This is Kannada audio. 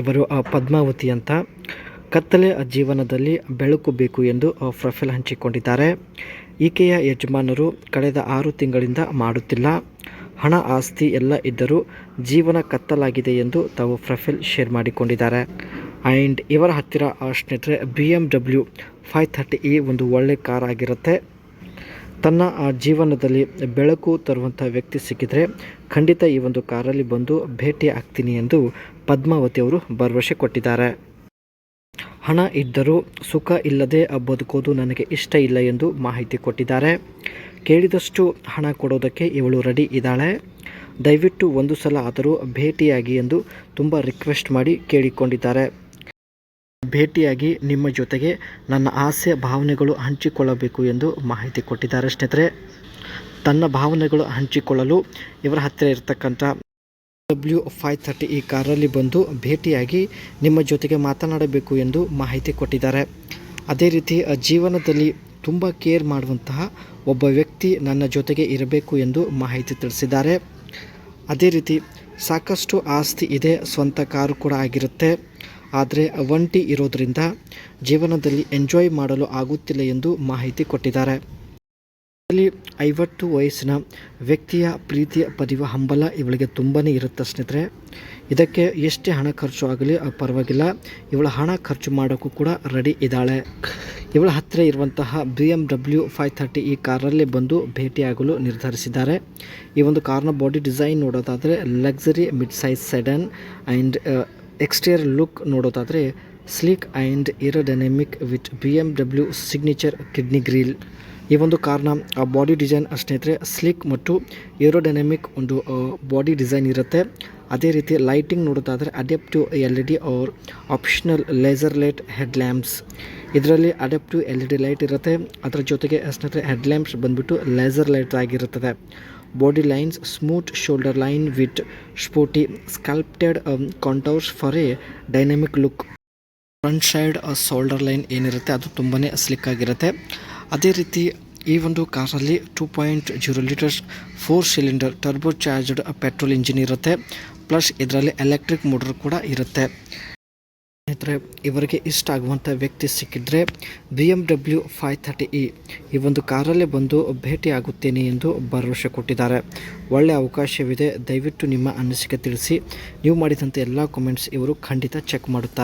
ಇವರು ಪದ್ಮಾವತಿ ಅಂತ ಕತ್ತಲೆ ಜೀವನದಲ್ಲಿ ಬೆಳಕು ಬೇಕು ಎಂದು ಪ್ರೊಫೈಲ್ ಹಂಚಿಕೊಂಡಿದ್ದಾರೆ. ಈಕೆಯ ಯಜಮಾನರು ಕಳೆದ ಆರು ತಿಂಗಳಿಂದ ಮಾಡುತ್ತಿಲ್ಲ. ಹಣ, ಆಸ್ತಿ ಎಲ್ಲ ಇದ್ದರೂ ಜೀವನ ಕತ್ತಲಾಗಿದೆ ಎಂದು ತಾವು ಪ್ರೊಫೈಲ್ ಶೇರ್ ಮಾಡಿಕೊಂಡಿದ್ದಾರೆ. ಆ್ಯಂಡ್ ಇವರ ಹತ್ತಿರ ಸ್ನೇಹಿತರೆ, B M W five thirty ಈ ಒಂದು ಒಳ್ಳೆ ಕಾರ್ ಆಗಿರುತ್ತೆ. ತನ್ನ ಆ ಜೀವನದಲ್ಲಿ ಬೆಳಕು ತರುವಂಥ ವ್ಯಕ್ತಿ ಸಿಕ್ಕಿದರೆ ಖಂಡಿತ ಈ ಒಂದು ಕಾರಲ್ಲಿ ಬಂದು ಭೇಟಿ ಆಗ್ತೀನಿ ಎಂದು ಪದ್ಮಾವತಿ ಅವರು ಭರವಸೆ ಕೊಟ್ಟಿದ್ದಾರೆ. ಹಣ ಇದ್ದರೂ ಸುಖ ಇಲ್ಲದೆ ಬದುಕೋದು ನನಗೆ ಇಷ್ಟ ಇಲ್ಲ ಎಂದು ಮಾಹಿತಿ ಕೊಟ್ಟಿದ್ದಾರೆ. ಕೇಳಿದಷ್ಟು ಹಣ ಕೊಡೋದಕ್ಕೆ ಇವಳು ರೆಡಿ ಇದ್ದಾಳೆ. ದಯವಿಟ್ಟು ಒಂದು ಸಲ ಆದರೂ ಭೇಟಿಯಾಗಿ ಎಂದು ತುಂಬ ರಿಕ್ವೆಸ್ಟ್ ಮಾಡಿ ಕೇಳಿಕೊಂಡಿದ್ದಾರೆ. ಭೇಟಿಯಾಗಿ ನಿಮ್ಮ ಜೊತೆಗೆ ನನ್ನ ಆಸೆ ಭಾವನೆಗಳು ಹಂಚಿಕೊಳ್ಳಬೇಕು ಎಂದು ಮಾಹಿತಿ ಕೊಟ್ಟಿದ್ದಾರೆ ಸ್ನೇಹಿತರೆ. ತನ್ನ ಭಾವನೆಗಳು ಹಂಚಿಕೊಳ್ಳಲು ಇವರ ಹತ್ತಿರ ಇರತಕ್ಕಂಥ ಡಬ್ಲ್ಯೂ ಫೈವ್ ಥರ್ಟಿ ಈ ಕಾರಲ್ಲಿ ಬಂದು ಭೇಟಿಯಾಗಿ ನಿಮ್ಮ ಜೊತೆಗೆ ಮಾತನಾಡಬೇಕು ಎಂದು ಮಾಹಿತಿ ಕೊಟ್ಟಿದ್ದಾರೆ. ಅದೇ ರೀತಿ, ಜೀವನದಲ್ಲಿ ತುಂಬ ಕೇರ್ ಮಾಡುವಂತಹ ಒಬ್ಬ ವ್ಯಕ್ತಿ ನನ್ನ ಜೊತೆಗೆ ಇರಬೇಕು ಎಂದು ಮಾಹಿತಿ ತಿಳಿಸಿದ್ದಾರೆ. ಅದೇ ರೀತಿ, ಸಾಕಷ್ಟು ಆಸ್ತಿ ಇದೆ, ಸ್ವಂತ ಕಾರು ಕೂಡ ಆಗಿರುತ್ತೆ. ಆದರೆ ಒಂಟಿ ಇರೋದರಿಂದ ಜೀವನದಲ್ಲಿ ಎಂಜಾಯ್ ಮಾಡಲು ಆಗುತ್ತಿಲ್ಲ ಎಂದು ಮಾಹಿತಿ ಕೊಟ್ಟಿದ್ದಾರೆ. ಐವತ್ತು ವಯಸ್ಸಿನ ವ್ಯಕ್ತಿಯ ಪ್ರೀತಿಯ ಪದಿವ ಹಂಬಲ ಇವಳಿಗೆ ತುಂಬಾ ಇರುತ್ತೆ ಸ್ನೇಹಿತರೆ. ಇದಕ್ಕೆ ಎಷ್ಟೇ ಹಣ ಖರ್ಚು ಆಗಲಿ ಪರವಾಗಿಲ್ಲ. ಇವಳ ಹಣ ಖರ್ಚು ಮಾಡೋಕ್ಕೂ ಕೂಡ ರೆಡಿ ಇದ್ದಾಳೆ. ಇವಳ ಹತ್ತಿರ ಇರುವಂತಹ B M W five thirty ಈ ಕಾರಲ್ಲಿ ಬಂದು ಭೇಟಿಯಾಗಲು ನಿರ್ಧರಿಸಿದ್ದಾರೆ. ಈ ಒಂದು ಕಾರ್ನ ಬಾಡಿ ಡಿಸೈನ್ ನೋಡೋದಾದರೆ luxury mid size sedan and exterior look ನೋಡೋದಾದರೆ sleek and aerodynamic with B M W signature kidney grille. ಈ ಒಂದು ಕಾರ್ನ ಬಾಡಿ ಡಿಸೈನ್ ಸ್ನೇಹಿತರೆ ಸ್ಲೀಕ್ ಮತ್ತು ಏರೋಡೈನಮಿಕ್ ಒಂದು ಬಾಡಿ ಡಿಸೈನ್ ಇರುತ್ತೆ. ಅದೇ ರೀತಿ ಲೈಟಿಂಗ್ ನೋಡೋದಾದರೆ adaptive L E D or optional laser light head lamps. ಇದರಲ್ಲಿ adaptive L E D light ಇರುತ್ತೆ. ಅದರ ಜೊತೆಗೆ ಸ್ನೇಹಿತರೆ ಹೆಡ್ ಲ್ಯಾಂಪ್ಸ್ ಬಂದುಬಿಟ್ಟು ಲೇಸರ್ ಲೈಟ್ ಆಗಿರುತ್ತದೆ. Body lines smooth shoulder line with sporty sculpted contours for a dynamic look front side shoulder line ಏನಿರುತ್ತೆ, ಅದು ತುಂಬಾ ಸ್ಲಿಕ್ ಆಗಿರುತ್ತೆ. ಅದೇ ರೀತಿ ಈ ಒಂದು ಕಾರಲ್ಲಿ two point zero litres four cylinder turbocharged petrol engine ಇರುತ್ತೆ. ಪ್ಲಸ್ ಇದರಲ್ಲಿ ಎಲೆಕ್ಟ್ರಿಕ್ ಮೋಟರ್ ಕೂಡ ಇರುತ್ತೆ. ಸ್ನೇಹಿತರೆ ಇವರಿಗೆ ಇಷ್ಟ ಆಗುವಂಥ ವ್ಯಕ್ತಿ ಸಿಕ್ಕಿದ್ರೆ B M W five thirty e ಈ ಒಂದು ಕಾರಲ್ಲೇ ಬಂದು ಭೇಟಿ ಆಗುತ್ತೇನೆ ಎಂದು ಭರವಸೆ ಕೊಟ್ಟಿದ್ದಾರೆ. ಒಳ್ಳೆಯ ಅವಕಾಶವಿದೆ, ದಯವಿಟ್ಟು ನಿಮ್ಮ ಅನಿಸಿಕೆ ತಿಳಿಸಿ. ನೀವು ಮಾಡಿದಂಥ ಎಲ್ಲ ಕಾಮೆಂಟ್ಸ್ ಇವರು ಖಂಡಿತ ಚೆಕ್ ಮಾಡುತ್ತಾರೆ.